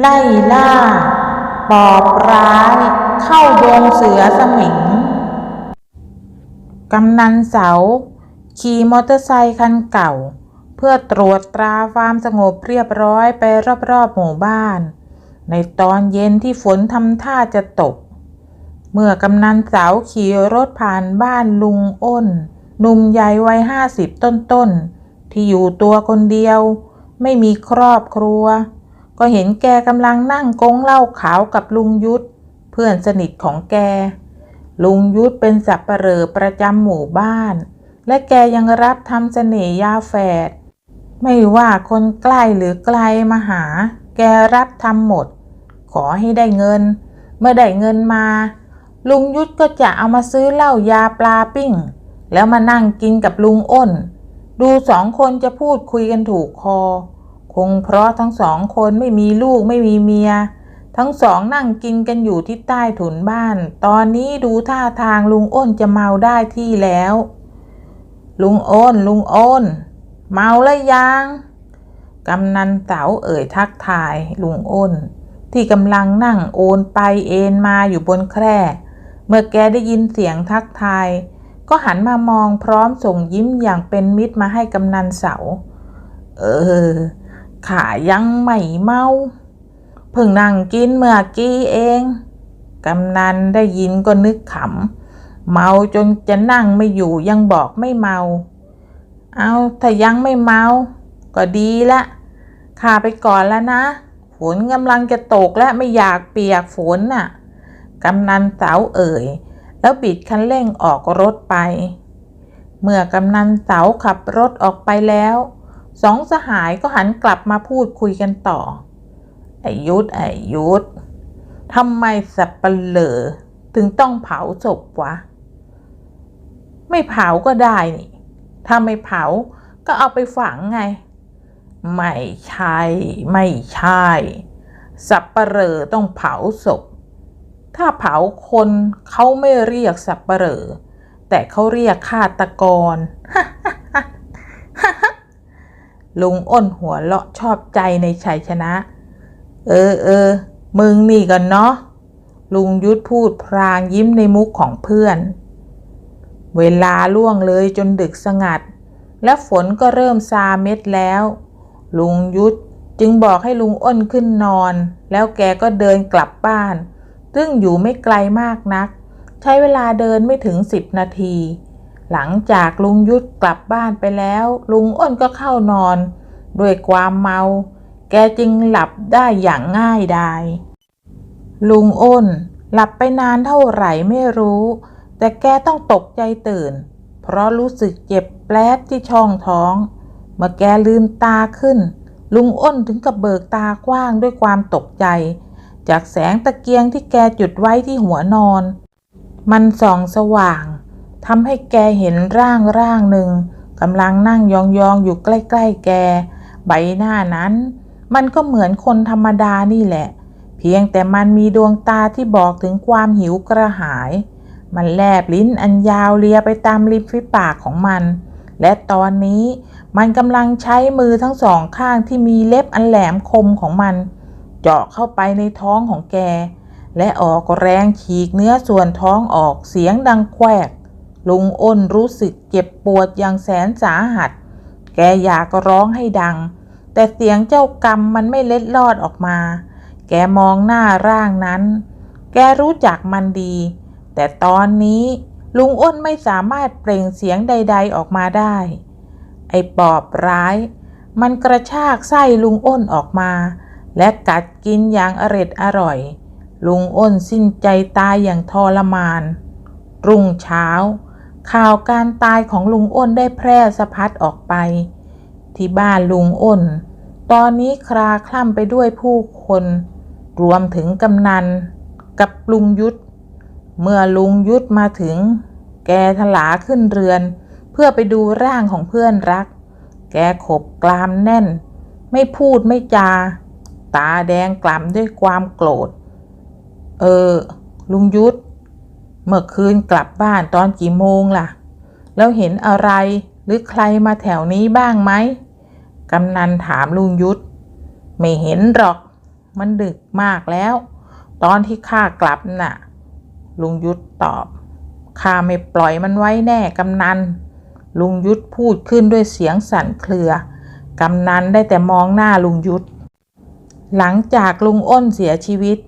ไล่ล่า ปอบร้าย เข้าดงเสือสมิง กำนันเสา ขี่มอเตอร์ไซคันเก่า เพื่อตรวจตราความสงบเรียบร้อยไปรอบๆหมู่บ้าน ในตอนเย็นที่ฝนทำท่าจะตก เมื่อกำนันเสาขี่รถผ่านบ้านลุงอ้นหนุ่มใหญ่วัยห้าสิบต้นๆ ที่อยู่ตัวคนเดียว ไม่มีครอบครัว ก็เห็นแกกำลังนั่งกงเหล้าขาวกับลุงยุทธเพื่อนสนิทของแก ลุงยุทธเป็นสับปเหร่อประจำหมู่บ้าน และแกยังรับทำเสน่ห์ยาแฝด ไม่ว่าคนใกล้หรือไกลมาหา แกรับทำหมด ขอให้ได้เงิน เมื่อได้เงินมา ลุงยุทธก็จะเอามาซื้อเหล้ายาปลาปิ้ง แล้วมานั่งกินกับลุงอ้น ดูสองคนจะพูดคุยกันถูกคอ คงเพราะทั้งสองคนไม่มีลูกไม่มีเมีย ทั้งสองนั่งกินกันอยู่ที่ใต้ถุนบ้าน ตอนนี้ดูท่าทางลุงอ้นจะเมาได้ที่แล้ว ลุงอ้นลุงอ้น เมาแล้วยังกำนันเต๋าเอ่ยทักทายลุงอ้น ที่กำลังนั่งโอนไปเอนมาอยู่บนแคร่ เมื่อแกได้ยินเสียงทักทาย ก็หันมามองพร้อมส่งยิ้มอย่างเป็นมิตรมาให้กำนันเสา เออ ขายังไม่เมาเพิ่งนั่งกินเมื่อกี้เอง กำนันได้ยินก็นึกขำ เมาจนจะนั่งไม่อยู่ยังบอกไม่เมา เอาถ้ายังไม่เมา ก็ดีละข้าไปก่อนแล้วนะ ฝนกำลังจะตกและไม่อยากเปียกฝนน่ะ กำนันเสาเอ่ย แล้วบิดคันเร่งออกรถไป เมื่อกำนันเสาขับรถออกไปแล้ว สองสหายก็หันกลับมาพูดคุยกันต่อ ไอายุทธไอายุทธทำไมสับปะเหลอถึงต้องเผาศพวะ ไม่เผาก็ได้นี่ ถ้าไม่เผาก็เอาไปฝังไง ไม่ใช่ ไม่ใช่ สับปะเหร่อต้องเผาศพ ถ้าเผาคนเขาไม่เรียกสับปะเหร่อแต่เขาเรียกฆาตกร ลุงอ้นหัวเราะชอบใจในชัยชนะ เออเออ มึงนี่กันเนาะ ลุงยุทธพูดพรางยิ้มในมุกของเพื่อน เวลาล่วงเลยจนดึกสงัด และฝนก็เริ่มซาเม็ดแล้ว ลุงยุทธจึงบอกให้ลุงอ้นขึ้นนอน แล้วแกก็เดินกลับบ้าน ซึ่งอยู่ไม่ไกลมากนัก ใช้เวลาเดินไม่ถึงสิบนาที หลังจากลุงยุทธกลับบ้านไปแล้ว ลุงอ้นก็เข้านอน ด้วยความเมา แกจึงหลับได้อย่างง่ายดาย ลุงอ้น หลับไปนานเท่าไหร่ไม่รู้ แต่แกต้องตกใจตื่น เพราะรู้สึกเจ็บแปลบที่ช่องท้อง เมื่อแกลืมตาขึ้น ลุงอ้นถึงกับเบิกตากว้างด้วยความตกใจ จากแสงตะเกียงที่แกจุดไว้ที่หัวนอน มันส่องสว่าง ทำให้แกเห็นร่างร่างหนึ่งกำลังนั่งยองๆออยู่ใกล้ๆแก ใบหน้านั้น มันก็เหมือนคนธรรมดานี่แหละ เพียงแต่มันมีดวงตาที่บอกถึงความหิวกระหาย มันแลบลิ้นอันยาวเลียไปตามริมฝีปากของมัน และตอนนี้มันกำลังใช้มือทั้งสองข้างที่มีเล็บอันแหลมคมของมัน เจาะเข้าไปในท้องของแก และออกแรงฉีกเนื้อส่วนท้องออกเสียงดังแควก ลุงอ้นรู้สึกเจ็บปวดอย่างแสนสาหัส แกอยากร้องให้ดัง แต่เสียงเจ้ากรรมมันไม่เล็ดลอดออกมา แกมองหน้าร่างนั้น แกรู้จักมันดี แต่ตอนนี้ลุงอ้นไม่สามารถเปล่งเสียงใด ๆออกมาได้ ไอ้ปอบร้าย มันกระชากไส้ลุงอ้นออกมา และกัดกินอย่างอร็ดอร่อย ลุงอ้นสิ้นใจตายอย่างทรมาน รุ่งเช้า ข่าวการตายของลุงอ้นได้แพร่สะพัดออกไป ที่บ้านลุงอ้น ตอนนี้คลาคล่ำไปด้วยผู้คน รวมถึงกำนัน กับลุงยุทธเมื่อลุงยุทธมาถึง แกถลาขึ้นเรือน เพื่อไปดูร่างของเพื่อนรัก แกขบกรามแน่น ไม่พูดไม่จา ตาแดงกล่ำด้วยความโกรธ เออ ลุงยุทธ เมื่อคืนกลับบ้านตอนกี่โมงล่ะ แล้วเห็นอะไรหรือใครมาแถวนี้บ้างไหมกำนันถามลุงยุทธไม่เห็นหรอก มันดึกมากแล้ว ตอนที่ข้ากลับน่ะ ลุงยุทธตอบข้าไม่ปล่อยมันไว้แน่กำนัน ลุงยุทธพูดขึ้นด้วยเสียงสั่นเครือกำนันได้แต่มองหน้าลุงยุทธหลังจากลุงอ้นเสียชีวิต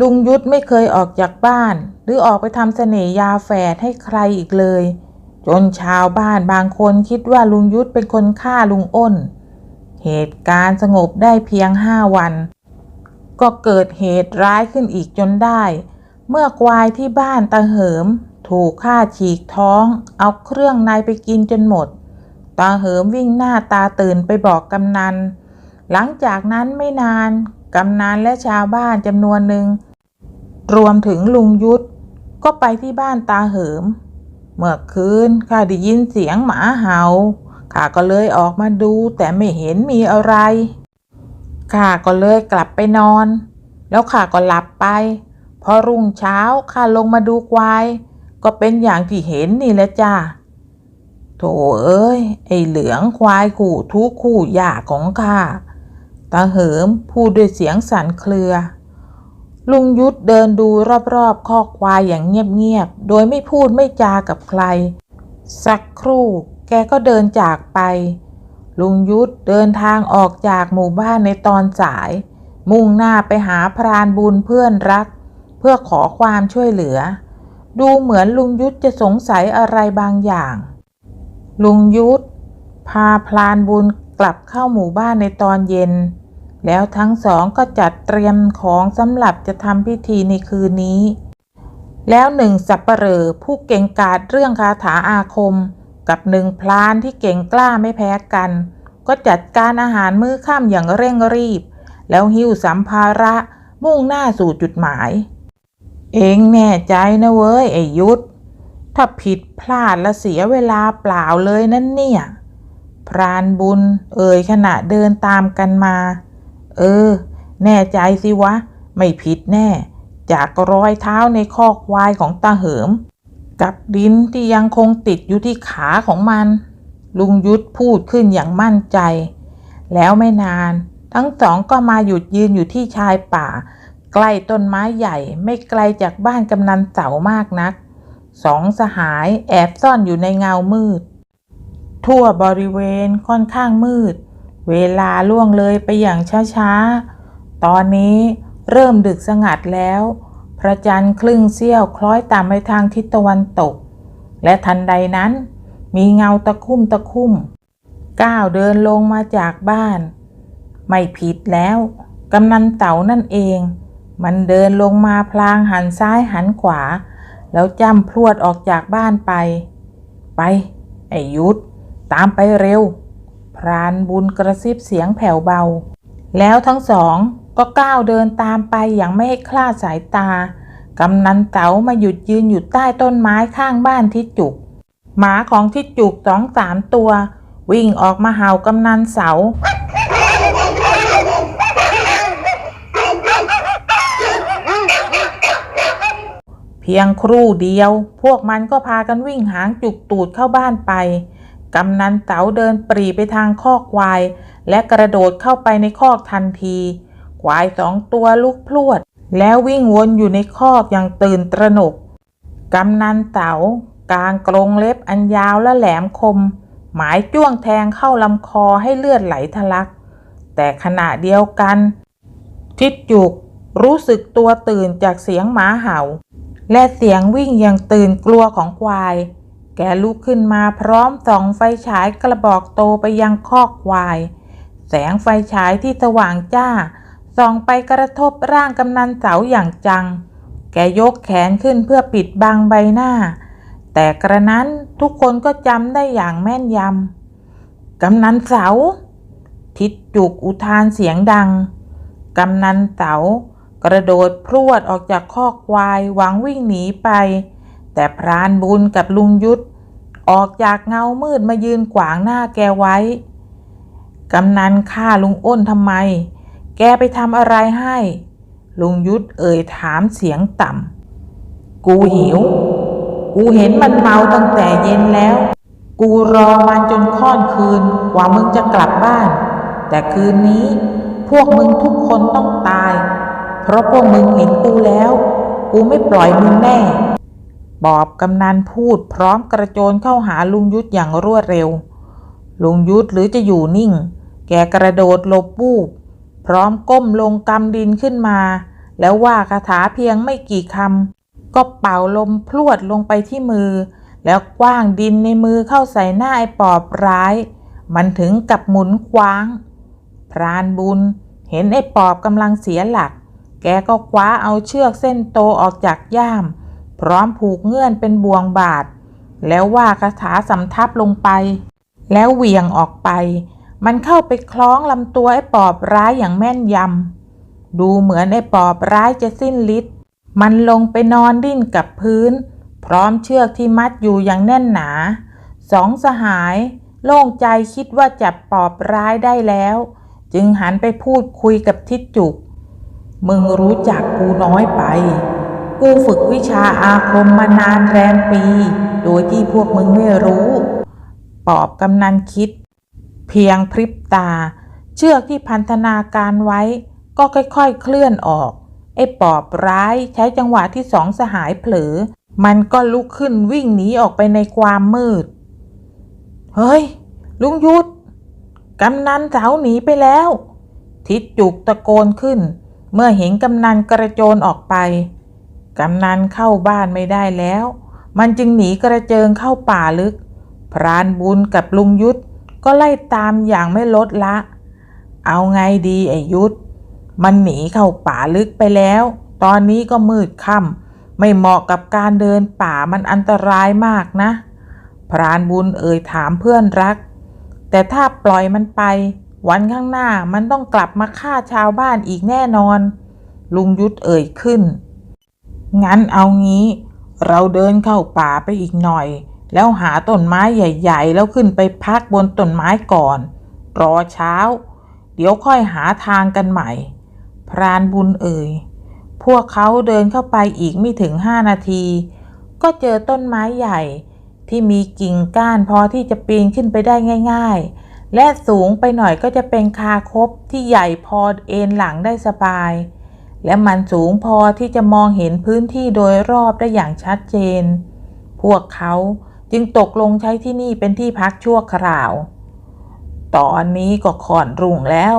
ลุงยุทธไม่เคยออกจากบ้าน หรือออกไปทำเสน่ยาแฝดให้ใครอีกเลย จนชาวบ้านบางคนคิดว่าลุงยุทธเป็นคนฆ่าลุงอ้น เหตุการณ์สงบได้เพียงห้าวัน ก็เกิดเหตุร้ายขึ้นอีกจนได้ เมื่อควายที่บ้านตาเหิม ถูกฆ่าฉีกท้อง เอาเครื่องในไปกินจนหมดตาเหิมวิ่งหน้าตาตื่นไปบอกกำนัน หลังจากนั้นไม่นาน กำนันและชาวบ้านจำนวนหนึ่ง รวมถึงลุงยุทธก็ไปที่บ้านตาเหิม เมื่อคืนข้าได้ยินเสียงหมาเห่าข้าก็เลยออกมาดูแต่ไม่เห็นมีอะไรข้าก็เลยกลับไปนอน แล้วข้าก็หลับไป พอรุ่งเช้าข้าลงมาดูควาย ก็เป็นอย่างที่เห็นนี่แหละจ้าโถเอ้ย ไอเหลืองควายคู่ทุกคู่ย่าของข้า ตาเหิมพูดด้วยเสียงสั่นเครือ ลุงยุทธเดินดูรอบๆคอกควายอย่างเงียบๆ โดยไม่พูดไม่จากับใคร สักครู่แกก็เดินจากไป ลุงยุทธเดินทางออกจากหมู่บ้านในตอนสาย มุ่งหน้าไปหาพรานบุญเพื่อนรัก เพื่อขอความช่วยเหลือ ดูเหมือนลุงยุทธจะสงสัยอะไรบางอย่าง ลุงยุทธพาพรานบุญกลับเข้าหมู่บ้านในตอนเย็น แล้วทั้งสองก็จัดเตรียมของสำหรับจะทำพิธีในคืนนี้ แล้วหนึ่งสับปเหร่อผู้เก่งกาจเรื่องคาถาอาคม กับหนึ่งพลานที่เก่งกล้าไม่แพ้กัน ก็จัดการอาหารมื้อค่ำอย่างเร่งรีบ แล้วหิ้วสัมภาระมุ่งหน้าสู่จุดหมาย เองแน่ใจนะเว้ยไอยุทธถ้าผิดพลาดและเสียเวลาเปล่าเลยนั่นเนี่ย พรานบุญเอ่ยขณะเดินตามกันมา เออ แน่ใจสิวะ ไม่ผิดแน่ จากรอยเท้าในคอกควายของตาเหิม กับดินที่ยังคงติดอยู่ที่ขาของมัน ลุงยุทธพูดขึ้นอย่างมั่นใจ แล้วไม่นาน ทั้งสองก็มาหยุดยืนอยู่ที่ชายป่า ใกล้ต้นไม้ใหญ่ไม่ไกลจากบ้านกำนันเสามากนักสองสหายแอบซ่อนอยู่ในเงามืด ทั่วบริเวณค่อนข้างมืด เวลาล่วงเลยไปอย่างช้าๆ ตอนนี้เริ่มดึกสงัดแล้ว พระจันทร์ครึ่งเสี้ยวคล้อยตามไปทางทิศตะวันตก และทันใดนั้น มีเงาตะคุ่มตะคุ่มก้าวเดินลงมาจากบ้าน ไม่ผิดแล้วกำนันเต่านั่นเอง มันเดินลงมาพลางหันซ้ายหันขวา แล้วจ้ำพรวดออกจากบ้านไป ไป ไอ้ยุทธตามไปเร็ว พรานบุญกระซิบเสียงแผ่วเบา แล้วทั้งสองก็ก้าวเดินตามไปอย่างไม่ให้คลาดสายตากำนันเต๋ามาหยุดยืนอยู่ใต้ต้นไม้ข้างบ้านทิจุก หมาของทิจุกสองสามตัว วิ่งออกมาเห่ากำนันเสา เพียงครู่เดียว พวกมันก็พากันวิ่งหางจุกตูดเข้าบ้านไป กำนันเต๋าเดินปรีไปทางคอกควาย และกระโดดเข้าไปในคอกทันที ควายสองตัวลุกพลวด แล้ววิ่งวนอยู่ในคอกอย่างตื่นตระหนก กำนันเต๋ากางกรงเล็บอันยาวและแหลมคม หมายจ้วงแทงเข้าลำคอให้เลือดไหลทะลัก แต่ขณะเดียวกัน ทิดจุกรู้สึกตัวตื่นจากเสียงหมาเห่า และเสียงวิ่งอย่างตื่นกลัวของควาย แกลุกขึ้นมาพร้อมส่องไฟฉายกระบอกโตไปยังคอกควาย แสงไฟฉายที่สว่างจ้า ส่องไปกระทบร่างกำนันเสาอย่างจัง แกยกแขนขึ้นเพื่อปิดบังใบหน้า แต่กระนั้นทุกคนก็จำได้อย่างแม่นยำ กำนันเสา ทิดจุกอุทานเสียงดัง กำนันเสากระโดดพรวดออกจากคอกควายหวังวิ่งหนีไป แต่พรานบุญกับลุงยุทธออกจากเงามืดมายืนขวางหน้าแกไว้ กำนันฆ่าลุงอ้นทำไม แกไปทำอะไรให้ ลุงยุทธเอ่ยถามเสียงต่ำ กูหิว กูเห็นมันเมาตั้งแต่เย็นแล้ว กูรอมันจนค่อนคืนกว่ามึงจะกลับบ้าน แต่คืนนี้พวกมึงทุกคนต้องตาย เพราะพวกมึงเห็นกูแล้ว กูไม่ปล่อยมึงแน่ บอบกำนันพูดพร้อมกระโจนเข้าหาลุงยุทธอย่างรวดเร็ว ลุงยุทธหรือจะอยู่นิ่ง แกกระโดดหลบบูบพร้อมก้มลงกำดินขึ้นมา แล้วว่าคาถาเพียงไม่กี่คำก็เป่าลมพลวดลงไปที่มือ แล้วกว้างดินในมือเข้าใส่หน้าไอ้ปอบร้าย มันถึงกับหมุนคว้าง พรานบุญเห็นไอ้ปอบกำลังเสียหลัก แกก็คว้าเอาเชือกเส้นโตออกจากย่าม พร้อมผูกเงื่อนเป็นบ่วงบาท แล้วว่าคาถาสำทับลงไป แล้วเหวี่ยงออกไป มันเข้าไปคล้องลำตัวไอ้ปอบร้ายอย่างแม่นยำดูเหมือนไอ้ปอบร้ายจะสิ้นฤทธิ์มันลงไปนอนดิ้นกับพื้น พร้อมเชือกที่มัดอยู่อย่างแน่นหนา สองสหาย โล่งใจคิดว่าจับปอบร้ายได้แล้ว จึงหันไปพูดคุยกับทิดจุก มึงรู้จักกูน้อยไป กูฝึกวิชาอาคมมานานแรมปี โดยที่พวกมึงไม่รู้ ปอบกำนันคิด เพียงพริบตา เชือกที่พันธนาการไว้ ก็ค่อยๆเคลื่อนออก ไอ้ปอบร้ายใช้จังหวะที่สองสหายเผลอ มันก็ลุกขึ้นวิ่งหนีออกไปในความมืด เฮ้ย ลุงยุทธกำนันสาวหนีไปแล้ว ทิดจุกตะโกนขึ้น เมื่อเห็นกำนันกระโจนออกไป กำนันเข้าบ้านไม่ได้แล้ว มันจึงหนีกระเจิงเข้าป่าลึก พรานบุญกับลุงยุทธก็ไล่ตามอย่างไม่ลดละ เอาไงดีไอ้ยุทธมันหนีเข้าป่าลึกไปแล้ว ตอนนี้ก็มืดค่ำไม่เหมาะกับการเดินป่ามันอันตรายมากนะ พรานบุญเอ่ยถามเพื่อนรัก แต่ถ้าปล่อยมันไป วันข้างหน้ามันต้องกลับมาฆ่าชาวบ้านอีกแน่นอน ลุงยุทธเอ่ยขึ้น งั้นเอางี้ เราเดินเข้าป่าไปอีกหน่อย แล้วหาต้นไม้ใหญ่ ๆ แล้วขึ้นไปพักบนต้นไม้ก่อน รอเช้า เดี๋ยวค่อยหาทางกันใหม่ พรานบุญเอ่ย พวกเขาเดินเข้าไปอีกไม่ถึงห้านาที ก็เจอต้นไม้ใหญ่ที่มีกิ่งก้านพอที่จะปีนขึ้นไปได้ง่าย ๆ และสูงไปหน่อยก็จะเป็นคาคบที่ใหญ่พอเอนหลังได้สบาย และมันสูงพอที่จะมองเห็นพื้นที่โดยรอบได้อย่างชัดเจน พวกเขาจึงตกลงใช้ที่นี่เป็นที่พักชั่วคราว ตอนนี้ก็ค่อนรุ่งแล้ว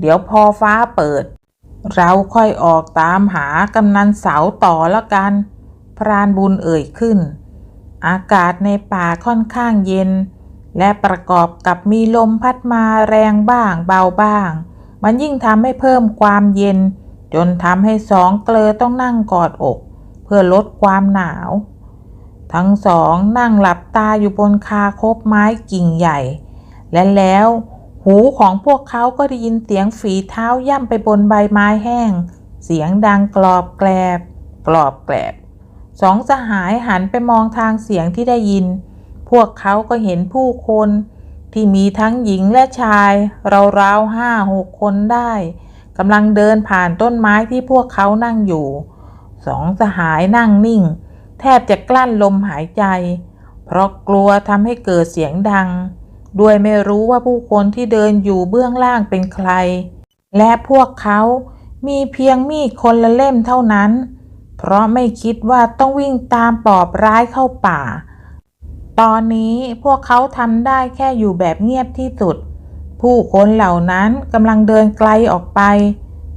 เดี๋ยวพอฟ้าเปิด เราค่อยออกตามหากำนันเสาต่อละกัน พรานบุญเอ่ยขึ้น อากาศในป่าค่อนข้างเย็น และประกอบกับมีลมพัดมาแรงบ้างเบาบ้าง มันยิ่งทำให้เพิ่มความเย็น จนทำให้สองเกลอต้องนั่งกอดอก เพื่อลดความหนาว ทั้งสองนั่งหลับตาอยู่บนคาคบไม้กิ่งใหญ่ และแล้วหูของพวกเขาก็ได้ยินเสียงฝีเท้าย่ำไปบนใบไม้แห้ง เสียงดังกรอบแกรบกรอบแกรบสองสหายหันไปมองทางเสียงที่ได้ยิน พวกเขาก็เห็นผู้คน ที่มีทั้งหญิงและชาย ราวๆห้าหกคนได้ กำลังเดินผ่านต้นไม้ที่พวกเขานั่งอยู่ สองสหายนั่งนิ่ง แทบจะกลั้นลมหายใจ เพราะกลัวทำให้เกิดเสียงดัง ด้วยไม่รู้ว่าผู้คนที่เดินอยู่เบื้องล่างเป็นใคร และพวกเขามีเพียงมีดคนละเล่มเท่านั้น เพราะไม่คิดว่าต้องวิ่งตามปอบร้ายเข้าป่า ตอนนี้พวกเขาทำได้แค่อยู่แบบเงียบที่สุด ผู้คนเหล่านั้นกำลังเดินไกลออกไป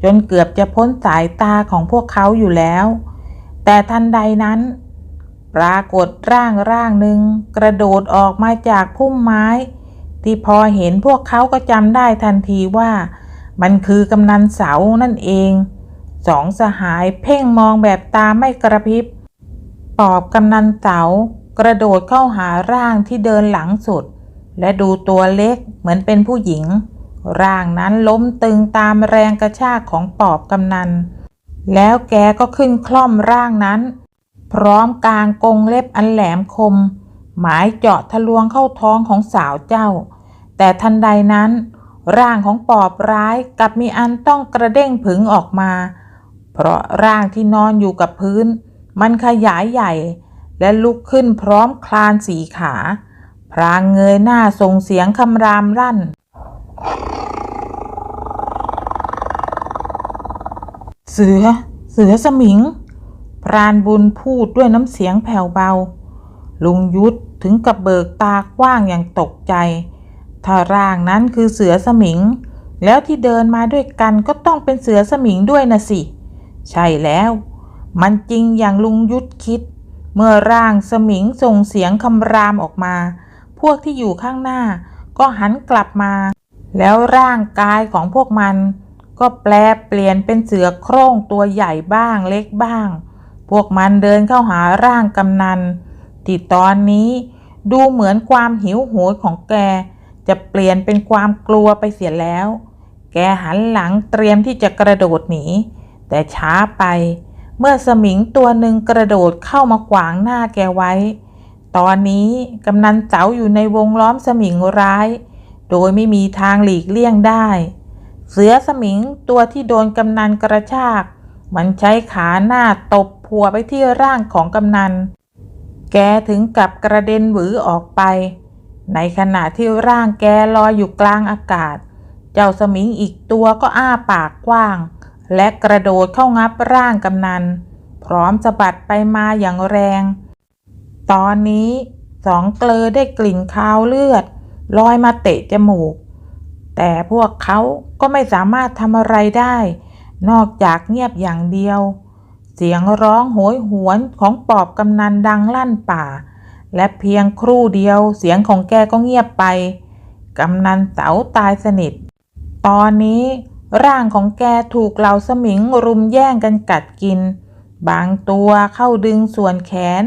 จนเกือบจะพ้นสายตาของพวกเขาอยู่แล้ว แต่ทันใดนั้น ปรากฏร่างร่างหนึ่งกระโดดออกมาจากพุ่มไม้ ที่พอเห็นพวกเขาก็จำได้ทันทีว่า มันคือกำนันเสานั่นเองสองสหายเพ่งมองแบบตาไม่กระพริบปอบกำนันเสากระโดดเข้าหาร่างที่เดินหลังสุด และดูตัวเล็กเหมือนเป็นผู้หญิง ร่างนั้นล้มตึงตามแรงกระชากของปอบกำนัน แล้วแกก็ขึ้นคล่อมร่างนั้น พร้อมกางกงเล็บอันแหลมคม หมายเจาะทะลวงเข้าท้องของสาวเจ้า แต่ทันใดนั้น ร่างของปอบร้ายกับมีอันต้องกระเด้งผึงออกมา เพราะร่างที่นอนอยู่กับพื้น มันขยายใหญ่ และลุกขึ้นพร้อมคลานสีขา พรางเงยหน้าส่งเสียงคำรามรั่น เสือ เสือสมิง พรานบุญพูดด้วยน้ำเสียงแผ่วเบา ลุงยุทธถึงกับเบิกตากว้างอย่างตกใจถ้าร่างนั้นคือเสือสมิง แล้วที่เดินมาด้วยกันก็ต้องเป็นเสือสมิงด้วยนะสิ ใช่แล้ว มันจริงอย่างลุงยุทธคิด เมื่อร่างสมิงส่งเสียงคำรามออกมา วกที่อยู่ข้างหน้า ก็หันกลับมา แล้วร่างกายของพวกมัน ก็แปลเปลี่ยนเป็นเสือโคร่งตัวใหญ่บ้างเล็กบ้าง พวกมันเดินเข้าหาร่างกำนันที่ตอนนี้ดูเหมือนความหิวโหยของแก จะเปลี่ยนเป็นความกลัวไปเสียแล้ว แกหันหลังเตรียมที่จะกระโดดหนี แต่ช้าไป เมื่อสมิงตัวหนึ่งกระโดดเข้ามาขวางหน้าแกไว้ ตอนนี้กำนันเสาอยู่ในวงล้อมสมิงร้าย โดยไม่มีทางหลีกเลี่ยงได้ เสือสมิงตัวที่โดนกำนันกระชาก มันใช้ขาหน้าตบพัวไปที่ร่างของกำนัน แกถึงกับกระเด็นหวือออกไป ในขณะที่ร่างแกลอยอยู่กลางอากาศ เจ้าสมิงอีกตัวก็อ้าปากกว้าง และกระโดดเข้างับร่างกำนัน พร้อมสะบัดไปมาอย่างแรง ตอนนี้สองเกลอได้กลิ่นคาวเลือดลอยมาเตะจมูก แต่พวกเขาก็ไม่สามารถทำอะไรได้ นอกจากเงียบอย่างเดียว เสียงร้องโหยหวนของปอบกำนันดังลั่นป่า และเพียงครู่เดียวเสียงของแกก็เงียบไป กำนันเต๋าตายสนิท ตอนนี้ร่างของแกถูกเหล่าสมิงรุมแย่งกันกัดกิน บางตัวเข้าดึงส่วนแขน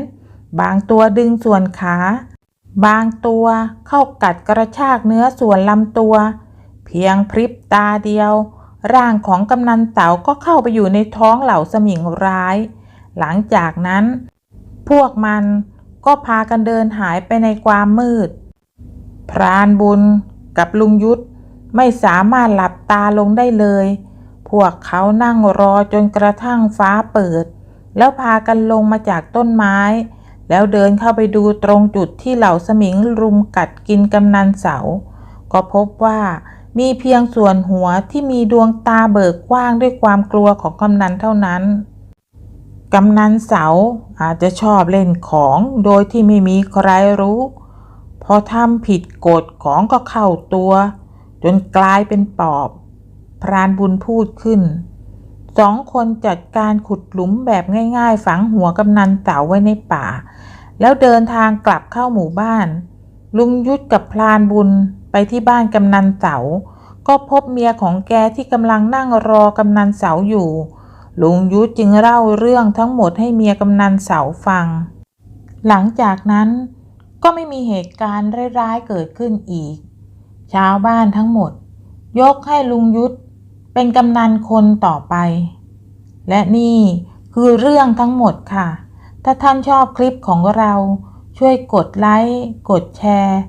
บางตัวดึงส่วนขา บางตัวเข้ากัดกระชากเนื้อส่วนลำตัว เพียงพริบตาเดียว ร่างของกำนันเต๋าก็เข้าไปอยู่ในท้องเหล่าสมิงร้าย หลังจากนั้น พวกมันก็พากันเดินหายไปในความมืด พรานบุญกับลุงยุทธไม่สามารถหลับตาลงได้เลย พวกเขานั่งรอจนกระทั่งฟ้าเปิด แล้วพากันลงมาจากต้นไม้ แล้วเดินเข้าไปดูตรงจุดที่เหล่าสมิงรุมกัดกินกำนันเสา ก็พบว่ามีเพียงส่วนหัวที่มีดวงตาเบิกกว้างด้วยความกลัวของกำนันเท่านั้น กำนันเสาอาจจะชอบเล่นของโดยที่ไม่มีใครรู้ พอทำผิดกฎของก็เข้าตัว จนกลายเป็นปอบ พรานบุญพูดขึ้นสองคนจัดการขุดหลุมแบบง่าย ๆ ฝังหัวกำนันเต๋าไว้ในป่า แล้วเดินทางกลับเข้าหมู่บ้าน ลุงยุทธกับพรานบุญไปที่บ้านกำนันเต๋าก็พบเมียของแกที่กำลังนั่งรอกำนันเสาอยู่ ลุงยุทธจึงเล่าเรื่องทั้งหมดให้เมียกำนันเสาฟัง หลังจากนั้นก็ไม่มีเหตุการณ์ร้ายๆเกิดขึ้นอีก ชาวบ้านทั้งหมด ยกให้ลุงยุทธเป็นกำนันคนต่อไป และนี่คือเรื่องทั้งหมดค่ะ ถ้าท่านชอบคลิปของเราช่วยกดไลค์ กดแชร์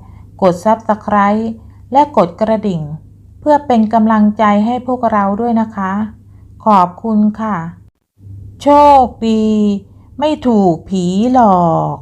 กด Subscribe และกดกระดิ่ง เพื่อเป็นกำลังใจให้พวกเราด้วยนะคะ ขอบคุณค่ะ โชคดี ไม่ถูกผีหลอก